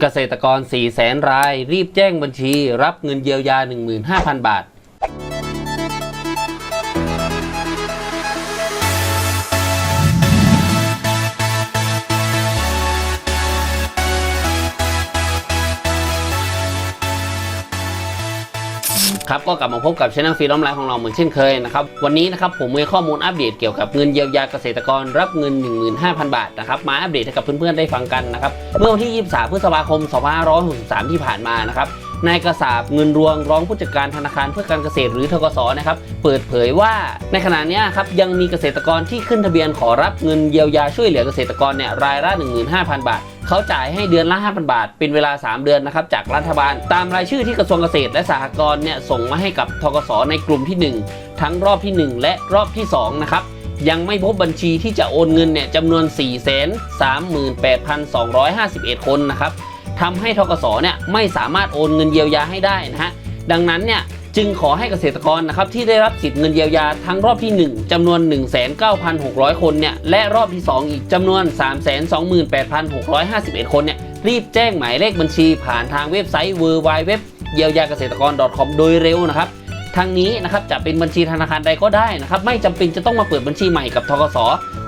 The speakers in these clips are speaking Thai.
เกษตรกร 4 0 0แสนราย รีบแจ้งบัญชี รับเงินเยียวยา 15,000 บาท ครับก็กลับมาพบกับช่องฟีดอมไลน์ของเราเหมือนเช่นเคยนะครับวันนี้นะครับผมมีข้อมูลอัปเดตเกี่ยวกับเงินเยียวยาเกษตรกรรับเงิน 15,000 บาทนะครับมาอัปเดตให้กับเพื่อนๆได้ฟังกันนะครับเมื่อวันที่ 23 พฤษภาคม 2563 ที่ผ่านมานะครับ นายกระสาบเงินรวงรองผู้จัดการธนาคารเพื่อการเกษตรหรือทกสนะครับเปิดเผยว่าในขณะนี้ครับยังมีเกษตรกรที่ขึ้นทะเบียนขอรับเงินเยียวยาช่วยเหลือเกษตรกรเนี่ยรายละ 15,000 บาทเขาจ่ายให้เดือนละ 5,000 บาท เป็นเวลา 3 เดือนนะครับจากรัฐบาล ตามรายชื่อที่กระทรวงเกษตรและสหกรณ์เนี่ยส่งมาให้กับทกสในกลุ่มที่ 1 ทั้งรอบที่ 1 และรอบที่ 2 นะครับยังไม่พบบัญชีที่จะโอนเงินเนี่ยจำนวน 4 3 8 2 5 1 คนนะครับ ทำให้ทกสเนี่ยไม่สามารถโอนเงินเยียวยาให้ได้นะฮะดังนั้นเนี่ยจึงขอให้เกษตรกรนะครับที่ได้รับสิทธิ์เงินเยียวยาทั้งรอบที่ 1จำนวน 19,600 คนเนี่ยและรอบที่ 2 อีกจำนวน 328,651 คนเนี่ยรีบแจ้งหมายเลขบัญชีผ่านทางเว็บไซต์ w w w เยียวยาเกษตรกร .com โดยเร็วนะครับทั้งนี้นะครับจะเป็นบัญชีธนาคารใดก็ได้นะครับไม่จำเป็นจะต้องมาเปิดบัญชีใหม่กับทกส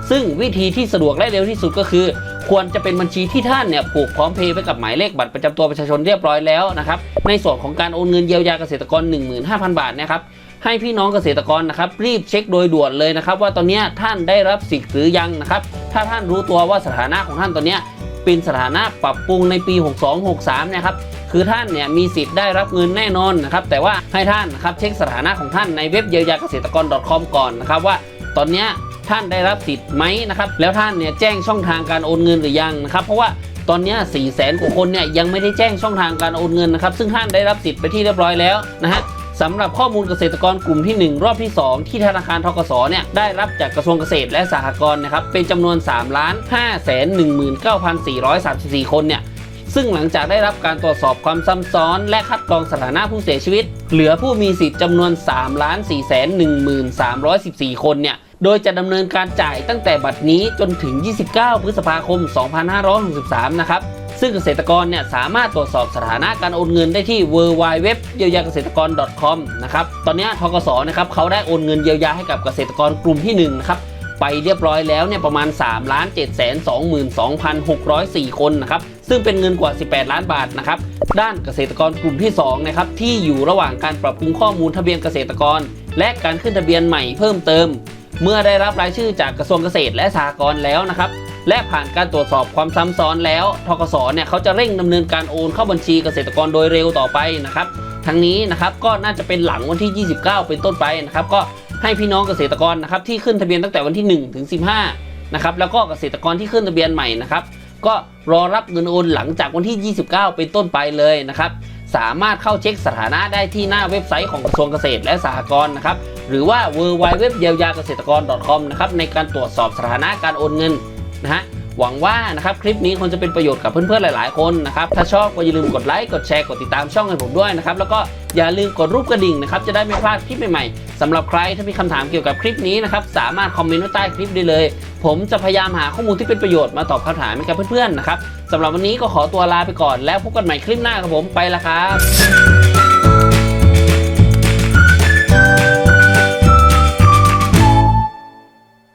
ซึ่งวิธีที่สะดวกและเร็วที่สุดก็คือ ควรจะเป็นบัญชีที่ท่านเนี่ยผูกพร้อมเพย์ไปกับหมายเลขบัตรประจำตัวประชาชนเรียบร้อยแล้วนะครับ ในส่วนของการโอนเงินเยียวยาเกษตรกร 15,000 บาทนะครับให้พี่น้องเกษตรกรนะครับรีบเช็คโดยด่วนเลยนะครับ ว่าตอนนี้ท่านได้รับสิทธิ์หรือยังนะครับ ถ้าท่านรู้ตัวว่าสถานะของท่านตอนนี้เป็นสถานะปรับปรุงในปี 62-63 นะครับคือท่านเนี่ยมีสิทธิ์ได้รับเงินแน่นอนนะครับ แต่ว่าให้ท่านนะครับเช็คสถานะของท่านในเว็บเยียวยาเกษตรกร .com ก่อนนะครับว่าตอนนี้ ท่านได้รับสิทธิ์ไหมนะครับ แล้วท่านเนี่ยแจ้งช่องทางการโอนเงินหรือยังนะครับ เพราะว่าตอนนี้4 0 0แสนกว่าคนเนี่ยยังไม่ได้แจ้งช่องทางการโอนเงินนะครับ ซึ่งท่านได้รับสิทธิ์ไปที่เรียบร้อยแล้วนะฮะสำหรับข้อมูลเกษตรกรกลุ่มที่ 1 รอบที่ 2 ที่ธนาคารทกสเนี่ยได้รับจากกระทรวงเกษตรและสหกรณ์นะครับเป็นจำนวน 3 ล้าน5แสน19,434 คนเนี่ยซึ่งหลังจากได้รับการตรวจสอบความซ้ำซ้อน และคัดกรองสถานะผู้เสียชีวิต เหลือผู้มีสิทธิ์จำนวน3ล้าน4แสน1314 คนเนี่ย โดยจะดำเนินการจ่ายตั้งแต่บัดนี้จนถึง 29 พฤษภาคม 2563 นะครับ ซึ่งเกษตรกรเนี่ยสามารถตรวจสอบสถานะการโอนเงินได้ที่ w w w เยียวยาเกษตรกร .com นะครับ ตอนนี้ทกสนะครับเขาได้โอนเงินเยียวยาให้กับเกษตรกรกลุ่มที่1นะครับไปเรียบร้อยแล้วเนี่ยประมาณ 3 ล้าน7 2 2 6 0 4 คนนะครับ ซึ่งเป็นเงินกว่า 18 ล้านบาทนะครับ ด้านเกษตรกรกลุ่มที่2นะครับที่อยู่ระหว่างการปรับปรุงข้อมูลทะเบียนเกษตรกร และการขึ้นทะเบียนใหม่เพิ่มเติม เมื่อได้รับรายชื่อจากกระทรวงเกษตรและสหกรณ์แล้วนะครับและผ่านการตรวจสอบความซ้ำซ้อนแล้วทกสเนี่ยเขาจะเร่งดำเนินการโอนเข้าบัญชีเกษตรกรโดยเร็วต่อไปนะครับทั้งนี้นะครับก็น่าจะเป็นหลังวันที่ 29 เป็นต้นไปนะครับก็ให้พี่น้องเกษตรกรนะครับที่ขึ้นทะเบียนตั้งแต่วันที่ 1 ถึง 15นะครับแล้วก็เกษตรกรที่ขึ้นทะเบียนใหม่นะครับก็รอรับเงินโอนหลังจากวันที่ 29 เป็นต้นไปเลยนะครับสามารถเข้าเช็คสถานะได้ที่หน้าเว็บไซต์ของกระทรวงเกษตรและสหกรณ์นะครับ หรือว่า w w w เยียวยาเกษตรกร .com นะครับในการตรวจสอบสถานะการโอนเงินนะฮะหวังว่านะครับคลิปนี้คงจะเป็นประโยชน์กับเพื่อนๆหลาย ๆ คนนะครับถ้าชอบก็อย่าลืมกดไลค์กดแชร์กดติดตามช่องให้ผมด้วยนะครับแล้วก็อย่าลืมกดรูปกระดิ่งนะครับจะได้ไม่พลาดคลิปใหม่ๆสำหรับใครถ้ามีคำถามเกี่ยวกับคลิปนี้นะครับสามารถคอมเมนต์ไว้ใต้คลิปได้เลย ผมจะพยายามหาข้อมูลที่เป็นประโยชน์มาตอบคำถามให้กับเพื่อนๆนะครับสำหรับวันนี้ก็ขอตัวลาไปก่อนแล้วพบกันใหม่คลิปหน้าครับผมไปละครับ